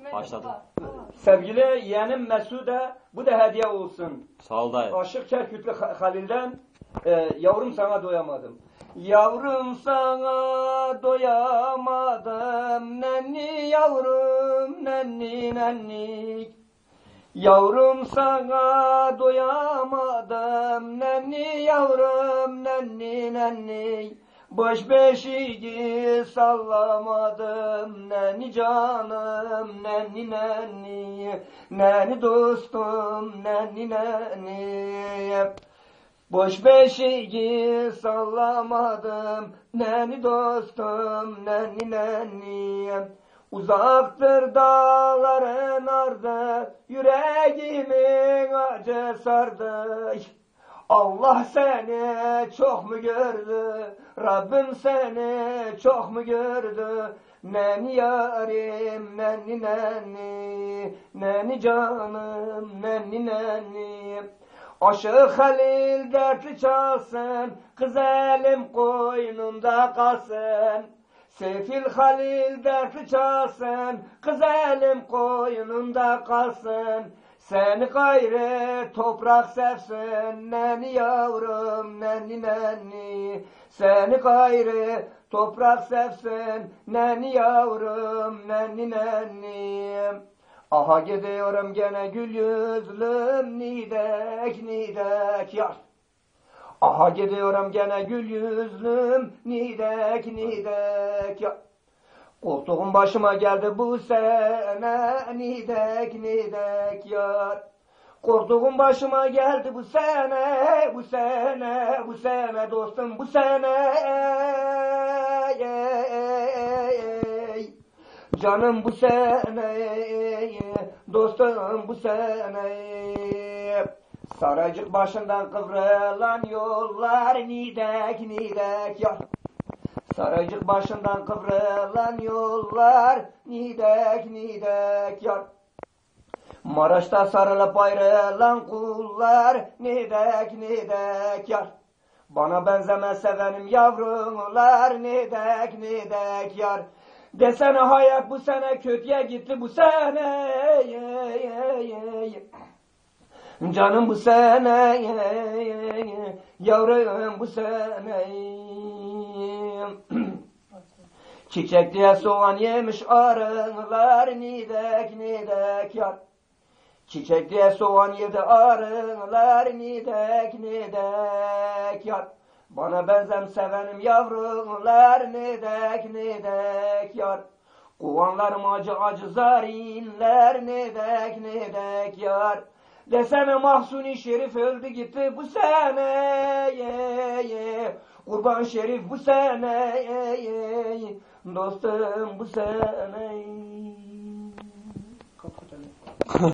İçime Başladı. baba, baba. Sevgili yeğenim Mesude bu da hediye olsun. Sağ ol dayı. Aşık Kerkütlü Ha- Halil'den e, yavrum sana doyamadım. Yavrum sana doyamadım nenni yavrum nenni nenni. Yavrum sana doyamadım nenni yavrum nenni nenni. Boş beşiği sallamadım. Nenni canım nenni nenni. Nenni dostum nenni nenni. Boş beşiği sallamadım. Neni dostum neni neni. Uzaktır dağların ardı. Yüreğimin acı sardı Allah seni çok mu gördü Rabbim seni çok mu gördü Neni yarim neni neni Neni canım neni neni Aşık Halil dertli çalsın, kız elim koynunda kalsın. Sefil Halil dertli çalsın, kız elim koynunda kalsın. Seni gayrı toprak sevsin, neni yavrum, neni neni. Seni gayrı toprak sevsin, neni yavrum, neni neni. Aha gidiyorum gene gül yüzlüm nidek nidek yar. Aha gidiyorum gene gül yüzlüm nidek nidek yar. Koltuğum başıma geldi bu sene nidek nidek yar. Korktuğum başıma geldi bu sene, bu sene, bu sene dostum bu sene. Canım bu sene, dostum bu sene. Saraycık başından kıvrılan yollar nidek nidek yar. Saraycık başından kıvrılan yollar nidek nidek yar. Maraş'ta sarılıp ayrılan kullar nidek nidek yar. Bana benzemez sevenim yavrular nidek nidek yar. Desene hayat bu sene kötüye gitti bu sene. Canım bu sene yavrum bu sene. Çiçek diye soğan yemiş arılar nidek nidek yar. Çiçek diye soğan yedi arılar nidek nidek yar. Bana benzem sevenim yavrular nidek nidek yar. Kovanlarım acı acı zarinler nidek nidek yar. Desene Mahsuni Şerif öldü gitti bu sene ye, ye. Kurban Şerif bu sene. Dostum bu sene